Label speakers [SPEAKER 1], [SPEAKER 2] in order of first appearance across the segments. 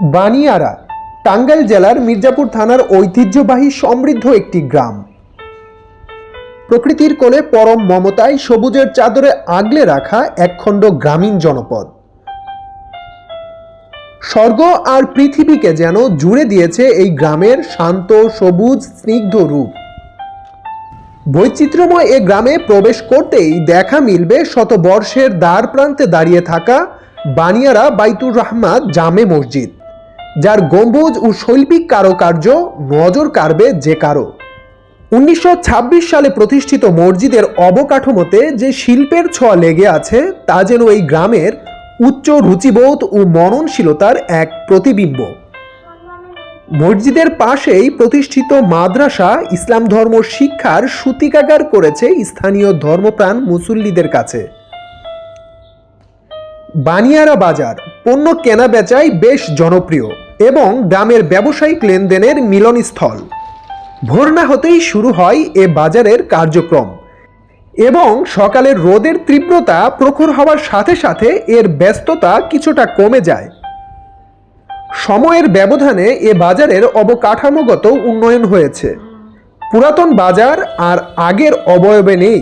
[SPEAKER 1] বানিয়ারা, টাঙ্গাইল জেলার মির্জাপুর থানার ঐতিহ্যবাহী সমৃদ্ধ একটি গ্রাম। প্রকৃতির কোলে পরম মমতায় সবুজের চাদরে আগলে রাখা একখণ্ড গ্রামীণ জনপদ। স্বর্গ আর পৃথিবীকে যেন জুড়ে দিয়েছে এই গ্রামের শান্ত, সবুজ, স্নিগ্ধ রূপ। বৈচিত্র্যময় এ গ্রামে প্রবেশ করতেই দেখা মিলবে শতবর্ষের দ্বার প্রান্তে দাঁড়িয়ে থাকা বানিয়ারা বাইতুর রহমান জামে মসজিদ। যার গম্বুজ ও শৈল্পিক কারুকার্য নজর কাড়বে যে কারও। উনিশশো ছাব্বিশ সালে প্রতিষ্ঠিত মসজিদের অবকাঠামোতে যে শিল্পের ছোঁয়া লেগে আছে, তা যেন এই গ্রামের উচ্চ রুচিবোধ ও মননশীলতার এক প্রতিবিম্ব। মসজিদের পাশেই প্রতিষ্ঠিত মাদ্রাসা ইসলাম ধর্ম শিক্ষার সূতিকাগার করেছে স্থানীয় ধর্মপ্রাণ মুসল্লিদের কাছে। বানিয়ারা বাজার পণ্য কেনা বেচায় বেশ জনপ্রিয় এবং গ্রামের ব্যবসায়িক লেনদেনের মিলনস্থল। ভোর না হতেই শুরু হয় এ বাজারের কার্যক্রম এবং সকালের রোদের তীব্রতা প্রখর হওয়ার সাথে সাথে এর ব্যস্ততা কিছুটা কমে যায়। সময়ের ব্যবধানে এ বাজারের অবকাঠামোগত উন্নয়ন হয়েছে। পুরাতন বাজার আর আগের অবয়বে নেই।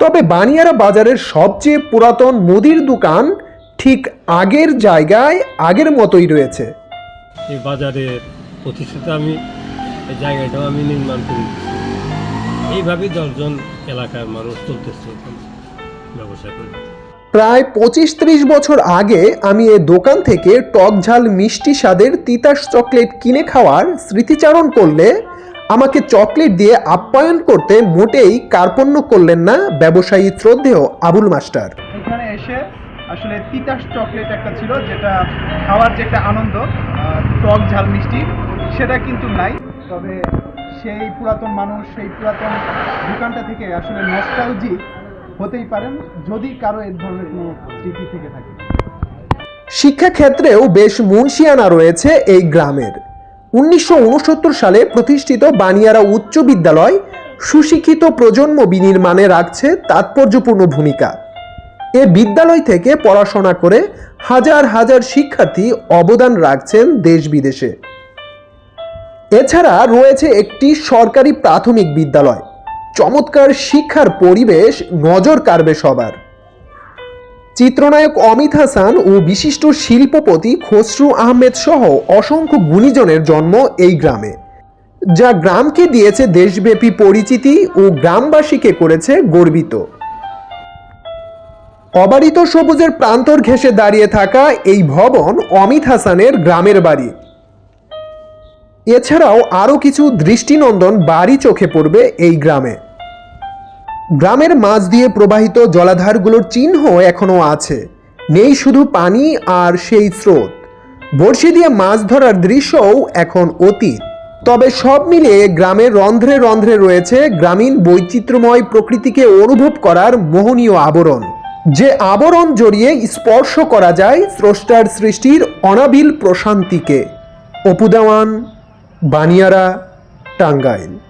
[SPEAKER 1] তবে বানিয়ারা বাজারের সবচেয়ে পুরাতন মুদির দোকান ঠিক আগের জায়গায় আগের মতোই রয়েছে।
[SPEAKER 2] এই বাজারে প্রতিষ্ঠিত আমি এই জায়গাটাও আমি নির্মাণ করে। এইভাবেই দশজন এলাকার মানুষ চলতেছে ব্যবসা করে।
[SPEAKER 1] প্রায় পঁচিশ ত্রিশ বছর আগে আমি এ দোকান থেকে টক ঝাল মিষ্টি স্বাদের তিতাস চকলেট কিনে খাওয়ার স্মৃতিচারণ করলে আমাকে চকলেট দিয়ে আপ্যায়ন করতে মোটেই কার্পণ্য করলেন না ব্যবসায়ী শ্রদ্ধেয় আবুল মাস্টার।
[SPEAKER 3] আসলে তিতাস চকলেট একটা ছিল, যেটা খাওয়ার যে একটা আনন্দ টক ঝাল মিষ্টি, সেটা কিন্তু নাই। তবে সেই পুরাতন মানুষ, সেই পুরাতন দোকানটা থেকে আসলে নস্টালজিক হতেই পারেন, যদি কারও এর ধরনের কোনো স্মৃতি থেকে থাকে।
[SPEAKER 1] শিক্ষাক্ষেত্রেও বেশ মুন্সিয়ানা রয়েছে এই গ্রামের। উনিশশো উনসত্তর সালে প্রতিষ্ঠিত বানিয়ারা উচ্চ বিদ্যালয় সুশিক্ষিত প্রজন্ম বিনির্মাণে রাখছে তাৎপর্যপূর্ণ ভূমিকা। এ বিদ্যালয় থেকে পড়াশোনা করে হাজার হাজার শিক্ষার্থী অবদান রাখছেন দেশ বিদেশে। এছাড়া রয়েছে একটি সরকারি প্রাথমিক বিদ্যালয়। চমৎকার শিক্ষার পরিবেশ নজর কাড়বে সবার। চিত্রনায়ক অমিত হাসান ও বিশিষ্ট শিল্পপতি খসরু আহমেদ সহ অসংখ্য গুণীজনের জন্ম এই গ্রামে। যা গ্রামকে দিয়েছে দেশব্যাপী পরিচিতি ও গ্রামবাসীকে করেছে গর্বিত। অবারিত সবুজের প্রান্তর ঘেঁষে দাঁড়িয়ে থাকা এই ভবন অমিত হাসানের গ্রামের বাড়ি। এছাড়াও আরও কিছু দৃষ্টিনন্দন বাড়ি চোখে পড়বে এই গ্রামে। গ্রামের মাঝ দিয়ে প্রবাহিত জলাধারগুলোর চিহ্ন এখনও আছে। নেই শুধু পানি আর সেই স্রোত। বড়শি দিয়ে মাছ ধরার দৃশ্যও এখন অতীত। তবে সব মিলিয়ে গ্রামের রন্ধ্রে রন্ধ্রে রয়েছে গ্রামীণ বৈচিত্র্যময় প্রকৃতিকে অনুভব করার মোহনীয় আবরণ। যে আবরণ জড়িয়ে স্পর্শ করা যায় স্রষ্টার সৃষ্টির অনাবিল প্রশান্তিকে। অপুদাওয়ান বানিয়ারা টাঙ্গাইল।